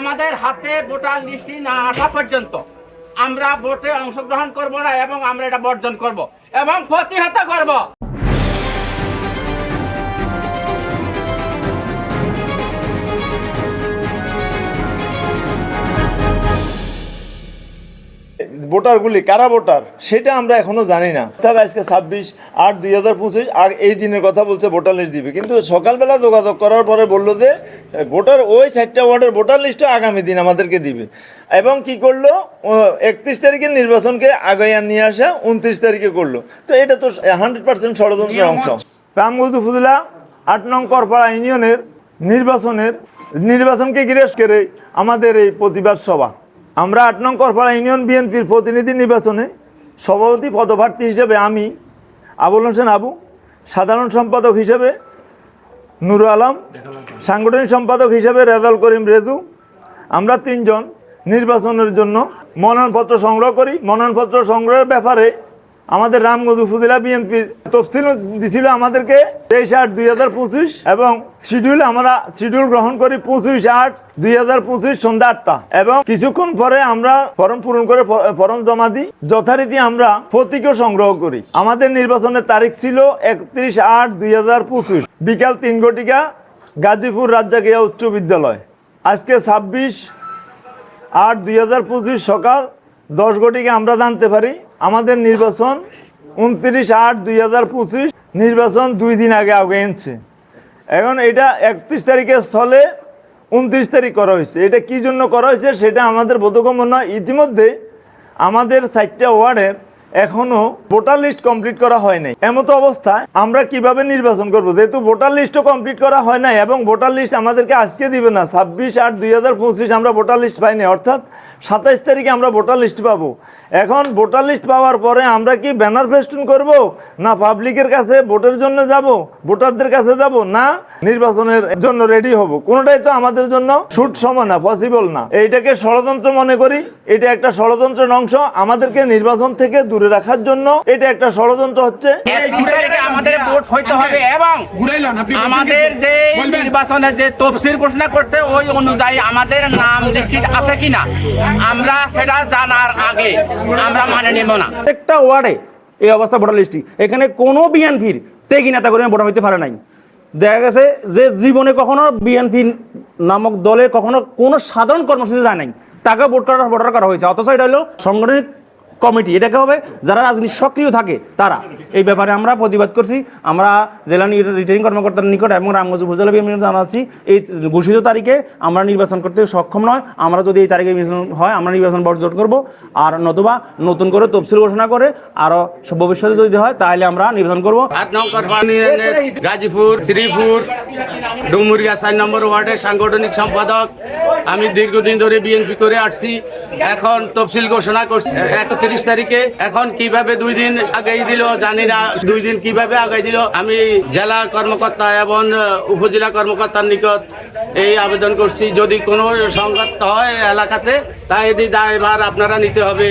আমাদের হাতে ভোটার লিস্টটি না আসা পর্যন্ত আমরা ভোটে অংশগ্রহণ করব না এবং আমরা এটা বর্জন করব এবং প্রতিহত করব। ভোটারগুলি কারা ভোটার সেটা আমরা এখনও জানি না। অর্থাৎ আজকে ছাব্বিশ আট দুই হাজার পঁচিশ আর এই দিনের কথা বলছে ভোটার লিস্ট দিবে। কিন্তু সকালবেলা যোগাযোগ করার পরে বলল যে ভোটার ওই চারটা ওয়ার্ডের ভোটার লিস্টও আগামী দিন আমাদেরকে দিবে। এবং কি করল? একত্রিশ তারিখের নির্বাচনকে আগাইয়া নিয়ে আসা উনত্রিশ তারিখে করল। তো এটা তো হান্ড্রেড পার্সেন্ট ষড়যন্ত্রের অংশ। রামগঞ্জ উপজেলা আট নং করপাড়া ইউনিয়নের নির্বাচনের নির্বাচনকে ঘিরে করে আমাদের এই প্রতিবাদ সভা। আমরা আট নং করপাড়া ইউনিয়ন বিএনপির প্রতিনিধি নির্বাচনে সভাপতি পদপ্রার্থী হিসেবে আমি, আবুল হোসেন আবু, সাধারণ সম্পাদক হিসেবে নুরু আলম, সাংগঠনিক সম্পাদক হিসেবে রেজাল করিম রেজু। আমরা তিনজন নির্বাচনের জন্য মনোনয়নপত্র সংগ্রহ করি। মনোনয়নপত্র সংগ্রহের ব্যাপারে আমাদের রামগঞ্জ উপজেলা বিএনপির তফসিল দিছিল আমাদেরকে তেইশ আট দুই হাজার পঁচিশ এবং শিডিউল আমরা শিডিউল গ্রহণ করি পঁচিশ আট দুই হাজার পঁচিশ সন্ধ্যা আটটা। এবং কিছুক্ষণ পরে আমরা ফর্ম পূরণ করে ফর্ম জমা দিই। যথারীতি আমরা প্রতীকও সংগ্রহ করি। আমাদের নির্বাচনের তারিখ ছিল একত্রিশ আট দুই হাজার পঁচিশ। বিকাল তিন ঘটিকা গাজীপুর রাজ্জাকিয়া উচ্চ বিদ্যালয়। আজকে ছাব্বিশ আট দুই হাজার পঁচিশ সকাল দশ কোটিকে আমরা জানতে পারি। আমাদের নির্বাচন উনত্রিশ আট দুই হাজার পঁচিশ, নির্বাচন দুই দিন আগে আগে এনেছে। এখন এটা একত্রিশ তারিখের স্থলে উনত্রিশ তারিখ করা হয়েছে। এটা কি জন্য করা হয়েছে সেটা আমাদের বোধগম্য নয়। ইতিমধ্যে আমাদের চারটা ওয়ার্ডের এখনও ভোটার লিস্ট কমপ্লিট করা হয় নাই। এমতো অবস্থায় আমরা কীভাবে নির্বাচন করব? যেহেতু ভোটার লিস্টও কমপ্লিট করা হয় নাই এবং ভোটার লিস্ট আমাদেরকে আজকে দিবে না। ছাব্বিশ আট দুই হাজার পঁচিশ আমরা ভোটার লিস্ট পাইনি। অর্থাৎ সাতাইশ তারিখে আমরা ভোটার লিস্ট পাবো। এখন ভোটার লিস্ট পাওয়ার পরে আমরা কি ব্যানার ফেস্টুন করব? না পাবলিকের কাছে ভোটের জন্য যাব? ভোটারদের কাছে যাব? না নির্বাচনের জন্য রেডি হব? কোনোটাই তো আমাদের জন্য শুট সময় না পসিবল না। এইটাকে ষড়যন্ত্র মনে করি। এটা একটা ষড়যন্ত্রের অংশ। আমাদেরকে নির্বাচন থেকে দূরে রাখার জন্য এটা একটা ষড়যন্ত্র হচ্ছে। আমাদের ভোট হইতে হবে এবং আমাদের যে নির্বাচনের যে তফসিল ঘোষণা করছে ওই অনুযায়ী আমাদের নাম লিস্টিট আছে কিনা? আমরা সেটা জানার আগে আমরা মানে নেব না। একটা ওয়ার্ডে এই অবস্থা ভোটার লিস্টটি। এখানে কোনো বিএনপির তেগি নেতা করে ভোটার হইতে পারে নাই। দেখা গেছে যে জীবনে কখনো বিএনপি নামক দলে কখনো কোনো সাধারণ কর্মসূচি যায় নাই। তাকে ভোট করার ভোটার করা হয়েছে। অথচ এটা হলো সাংগঠনিক কমিটি, এটাকে হবে যারা রাজনীতি সক্রিয় থাকে, তারা। এই ব্যাপারে আমরা প্রতিবাদ করছি। আমরা জেলা রিটার্নিং কর্মকর্তার নিকট এবং রামগঞ্জ উপজেলা বিএনপি জানাচ্ছি, এই ঘোষিত তারিখে আমরা নির্বাচন করতে সক্ষম নয়। আমরা যদি এই তারিখে নির্বাচন হয়, আমরা নির্বাচন বর্জন করব। আর নতুবা নতুন করে তফসিল ঘোষণা করে আরও ভবিষ্যতে যদি হয়, তাহলে আমরা নির্বাচন করব। গাজীপুর, শ্রীপুর, ডুমুরিয়া চার নম্বর ওয়ার্ডের সাংগঠনিক সম্পাদক আমি দীর্ঘদিন ধরে বিএনপি করে আসছি। এখন তফসিল ঘোষণা করছি। একত্রিশ তারিখে এখন কীভাবে দুই দিন আগাই দিল জানি না। দুই দিন কীভাবে আগাই দিল? আমি জেলা কর্মকর্তা এবং উপজেলা কর্মকর্তার নিকট এই আবেদন করছি। যদি কোনো সংঘাত হয় এলাকাতে, তাই এই দায়ভার আপনারা নিতে হবে।